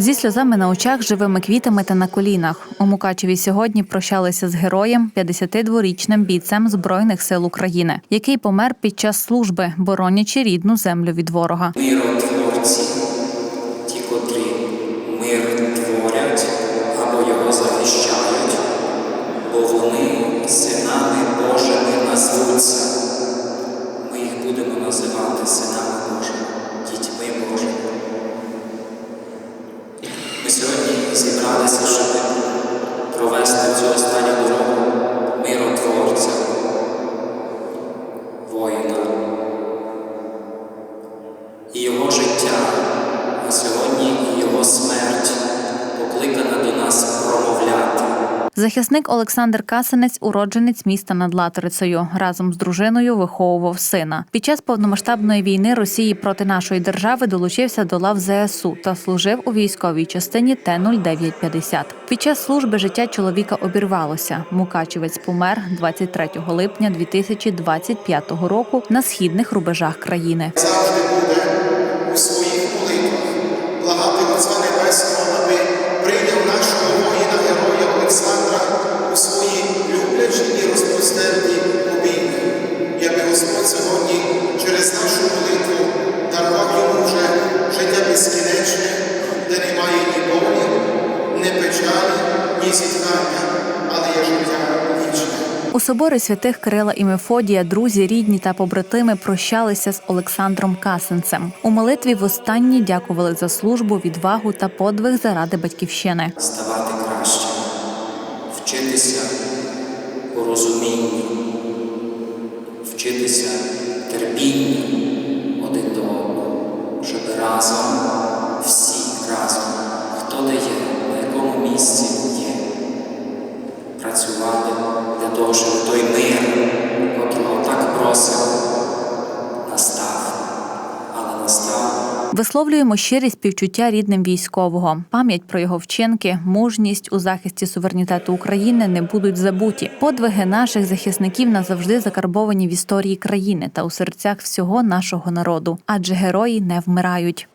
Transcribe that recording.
Зі сльозами на очах, живими квітами та на колінах. У Мукачеві сьогодні прощалися з героєм, 52-річним бійцем Збройних сил України, який помер під час служби, боронячи рідну землю від ворога. миротворці, ті, котрі мир творять або його захищають, бо вони синами Божими назвуться. Ми їх будемо називати синами Божими, дітьми Божими. Ми сьогодні зібралися, щоб провести цю останню дорогу миротворця, воїна і його життя, а сьогодні і його смерть Захисник Олександр Касинець, уродженець міста над Латрицею, разом з дружиною виховував сина. Під час повномасштабної війни Росії проти нашої держави долучився до лав ЗСУ та служив у військовій частині Т-0950. Під час служби життя чоловіка обірвалося. Мукачевець помер 23 липня 2025 року на східних рубежах країни. завжди буде У соборі святих Кирила і Мефодія друзі, рідні та побратими прощалися з Олександром Касенцем. У молитві востаннє дякували за службу, відвагу та подвиг заради батьківщини. ставати краще, вчитися порозумінню, вчитися терпінню один до одного, щоб разом, всі разом, хто де є, на якому місці є, працювати щоб той мир, котрого так просив, настав, але настав. Висловлюємо щирі співчуття рідним військового. Пам'ять про його вчинки, мужність у захисті суверенітету України не будуть забуті. Подвиги наших захисників назавжди закарбовані в історії країни та у серцях всього нашого народу, адже герої не вмирають.